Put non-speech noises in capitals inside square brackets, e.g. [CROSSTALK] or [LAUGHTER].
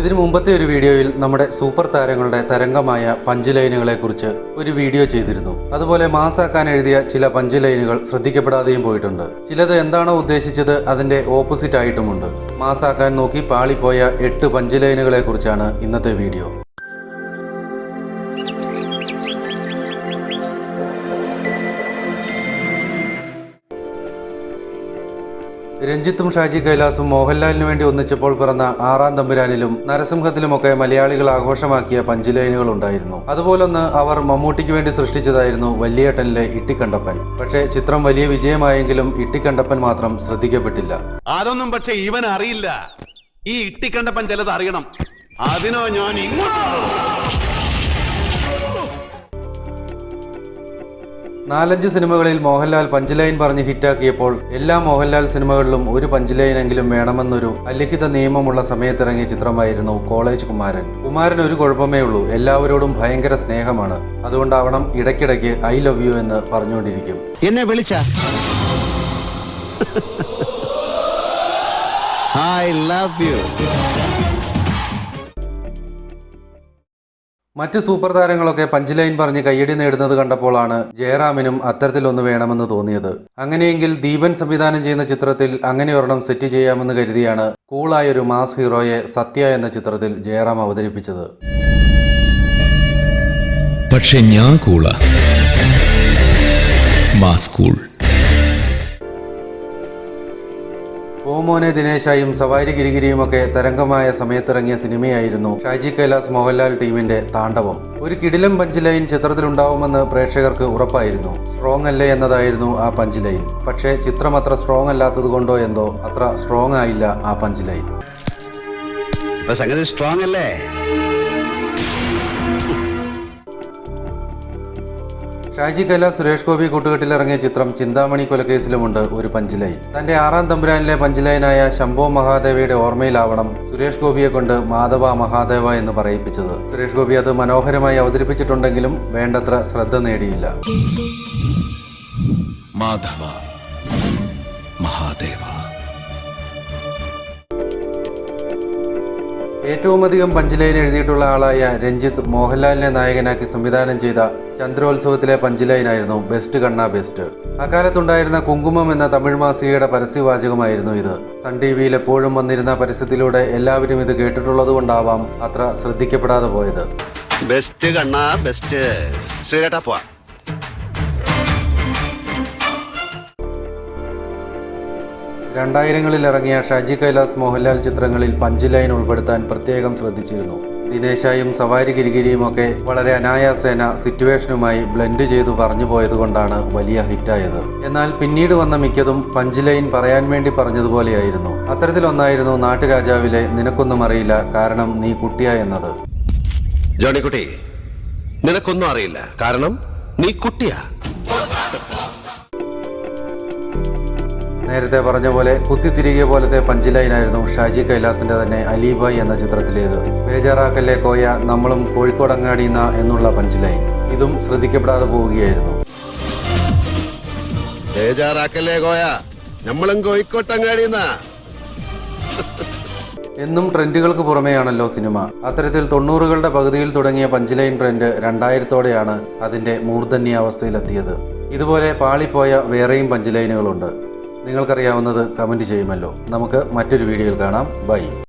ഇതിനു മുമ്പത്തെ ഒരു വീഡിയോയിൽ നമ്മുടെ സൂപ്പർ താരങ്ങളുടെ തരംഗമായ പഞ്ച് ലൈനുകളെ കുറിച്ച് ഒരു വീഡിയോ ചെയ്തിരുന്നു. അതുപോലെ മാസാക്കാൻ എഴുതിയ ചില പഞ്ച് ലൈനുകൾ ശ്രദ്ധിക്കപ്പെടാതെയും പോയിട്ടുണ്ട്. ചിലത് എന്താണോ ഉദ്ദേശിച്ചത് അതിന്റെ ഓപ്പോസിറ്റ് ആയിട്ടുമുണ്ട് മാസാക്കാൻ നോക്കി പാളിപ്പോയ എട്ട് പഞ്ച് ലൈനുകളെ കുറിച്ചാണ് ഇന്നത്തെ വീഡിയോ. രഞ്ജിത്തും ഷാജി കൈലാസും മോഹൻലാലിനു വേണ്ടി ഒന്നിച്ചപ്പോൾ പിറന്ന ആറാം തമ്പുരാനിലും നരസിംഹത്തിലുമൊക്കെ മലയാളികൾ ആഘോഷമാക്കിയ പഞ്ചുലൈനുകൾ ഉണ്ടായിരുന്നു. അതുപോലൊന്ന് അവർ മമ്മൂട്ടിക്ക് വേണ്ടി സൃഷ്ടിച്ചതായിരുന്നു വലിയേട്ടനിലെ ഇട്ടിക്കണ്ടപ്പൻ. പക്ഷേ ചിത്രം വലിയ വിജയമായെങ്കിലും ഇട്ടിക്കണ്ടപ്പൻ മാത്രം ശ്രദ്ധിക്കപ്പെട്ടില്ല. അതൊന്നും പക്ഷേ ഇവൻ അറിയില്ല. ഈ ഇട്ടിക്കണ്ടപ്പൻ ചിലത് അറിയണം. അതിനോ ഞാൻ ഇങ്ങോട്ട് നാലഞ്ച് സിനിമകളിൽ മോഹൻലാൽ പഞ്ചലൈൻ പറഞ്ഞ് ഹിറ്റാക്കിയപ്പോൾ എല്ലാ മോഹൻലാൽ സിനിമകളിലും ഒരു പഞ്ച് ലൈനെങ്കിലും വേണമെന്നൊരു അലിഖിത നിയമമുള്ള സമയത്തിറങ്ങിയ ചിത്രമായിരുന്നു കോളേജ് കുമാരൻ. കുമാരൻ ഒരു കുഴപ്പമേ ഉള്ളൂ. എല്ലാവരോടും ഭയങ്കര സ്നേഹമാണ്. അതുകൊണ്ടാവണം ഇടയ്ക്കിടയ്ക്ക് ഐ ലവ് യു എന്ന് പറഞ്ഞുകൊണ്ടിരിക്കും. എന്നെ വിളിച്ച? I [LAUGHS] love you. മറ്റ് സൂപ്പർ താരങ്ങളൊക്കെ പഞ്ച് ലൈൻ പറഞ്ഞ് കയ്യടി നേടുന്നത് കണ്ടപ്പോഴാണ് ജയറാമിനും അത്തരത്തിലൊന്ന് വേണമെന്ന് തോന്നിയത്. അങ്ങനെയെങ്കിൽ ദീപൻ സംവിധാനം ചെയ്യുന്ന ചിത്രത്തിൽ അങ്ങനെ ഒരെണ്ണം സെറ്റ് ചെയ്യാമെന്ന് കരുതിയാണ് കൂളായ ഒരു മാസ് ഹീറോയെ സത്യ എന്ന ചിത്രത്തിൽ ജയറാം അവതരിപ്പിച്ചത്. പക്ഷേ ഞാൻ കൂള. Mass cool. ഓമോനെ ദിനേശായും സവാരി ഗിരിഗിരിയുമൊക്കെ തരംഗമായ സമയത്തിറങ്ങിയ സിനിമയായിരുന്നു ഷാജി കൈലാസ് മോഹൻലാൽ ടീമിന്റെ താണ്ഡവം. ഒരു കിടിലം പഞ്ച് ലൈൻ ചിത്രത്തിലുണ്ടാവുമെന്ന് പ്രേക്ഷകർക്ക് ഉറപ്പായിരുന്നു. സ്ട്രോങ് അല്ലേ എന്നതായിരുന്നു ആ പഞ്ച് ലൈൻ പക്ഷേ ചിത്രം അത്ര സ്ട്രോങ് അല്ലാത്തത് കൊണ്ടോ എന്തോ അത്ര സ്ട്രോങ് ആയില്ല ആ പഞ്ച് ലൈൻ സംഗതി സ്ട്രോങ് അല്ലേ? ഷാജി കൈലാസ് സുരേഷ് ഗോപി കൂട്ടുകെട്ടിലിറങ്ങിയ ചിത്രം ചിന്താമണി കൊലക്കേസിലുമുണ്ട് ഒരു പഞ്ച് ലൈൻ തന്റെ ആറാം തമ്പുരാനിലെ പഞ്ച് ലൈനായ ശംഭോ മഹാദേവയുടെ ഓർമ്മയിലാവണം സുരേഷ് ഗോപിയെ കൊണ്ട് മാധവ മഹാദേവ എന്ന് പറയിപ്പിച്ചത്. സുരേഷ് ഗോപി അത് മനോഹരമായി അവതരിപ്പിച്ചിട്ടുണ്ടെങ്കിലും വേണ്ടത്ര ശ്രദ്ധ നേടിയില്ല. മാധവ. ഏറ്റവുമധികം പഞ്ച് ലൈൻ എഴുതിയിട്ടുള്ള ആളായ രഞ്ജിത്ത് മോഹൻലാലിനെ നായകനാക്കി സംവിധാനം ചെയ്ത ചന്ദ്രോത്സവത്തിലെ പഞ്ച് ലൈനായിരുന്നു ബെസ്റ്റ് കണ്ണ ബെസ്റ്റ്. അക്കാലത്തുണ്ടായിരുന്ന കുങ്കുമം എന്ന തമിഴ് മാസികയുടെ പരസ്യവാചകമായിരുന്നു ഇത്. സൺ ടി വിയിൽ എപ്പോഴും വന്നിരുന്ന പരസ്യത്തിലൂടെ എല്ലാവരും ഇത് കേട്ടിട്ടുള്ളത് കൊണ്ടാവാം അത്ര ശ്രദ്ധിക്കപ്പെടാതെ പോയത്. ബെസ്റ്റ് കണ്ണ ബെസ്റ്റ്. പോവാ. രണ്ടായിരങ്ങളിൽ ഇറങ്ങിയ ഷാജി കൈലാസ് മോഹൻലാൽ ചിത്രങ്ങളിൽ പഞ്ച് ലൈൻ ഉൾപ്പെടുത്താൻ പ്രത്യേകം ശ്രദ്ധിച്ചിരുന്നു. ദിനേശായും സവാരി ഗിരിഗിരിയും ഒക്കെ വളരെ അനായാസേന സിറ്റുവേഷനുമായി ബ്ലെൻഡ് ചെയ്തു പറഞ്ഞു പോയതുകൊണ്ടാണ് വലിയ ഹിറ്റായത്. എന്നാൽ പിന്നീട് വന്ന മിക്കതും പഞ്ച് ലൈൻ പറയാൻ വേണ്ടി പറഞ്ഞതുപോലെയായിരുന്നു. അത്തരത്തിലൊന്നായിരുന്നു നാട്ടുരാജാവിലെ നിനക്കൊന്നും അറിയില്ല കാരണം നീ കുട്ടിയ എന്നത്. ജോണിക്കുട്ടി നിനക്കൊന്നും അറിയില്ല കാരണം നീ കുട്ടിയാ. നേരത്തെ പറഞ്ഞ പോലെ കുത്തിത്തിരികെ പോലത്തെ പഞ്ച് ലൈനായിരുന്നു ഷാജി കൈലാസിന്റെ തന്നെ അലിബായ് എന്ന ചിത്രത്തിലേത്. ബേജാറാക്കല്ലേ കോയ നമ്മളും കോഴിക്കോടങ്ങാടിന്ന എന്നുള്ള പഞ്ച് ലൈൻ ഇതും ശ്രദ്ധിക്കപ്പെടാതെ പോവുകയായിരുന്നു. ബേജാറാക്കല്ലേ കോയ നമ്മളും കോഴിക്കോട്ടങ്ങാടിന്നാ എന്നും ട്രെൻഡുകൾക്ക് പുറമെയാണല്ലോ സിനിമ. അത്തരത്തിൽ തൊണ്ണൂറുകളുടെ പകുതിയിൽ തുടങ്ങിയ പഞ്ചിലൈൻ ട്രെൻഡ് രണ്ടായിരത്തോടെയാണ് അതിന്റെ മൂർധന്യാവസ്ഥയിലെത്തിയത്. ഇതുപോലെ പാളിപ്പോയ വേറെയും പഞ്ച് ലൈനുകളുണ്ട് നിങ്ങൾക്കറിയാവുന്നത് കമന്റ് ചെയ്യുമല്ലോ. നമുക്ക് മറ്റൊരു വീഡിയോയിൽ കാണാം. ബൈ.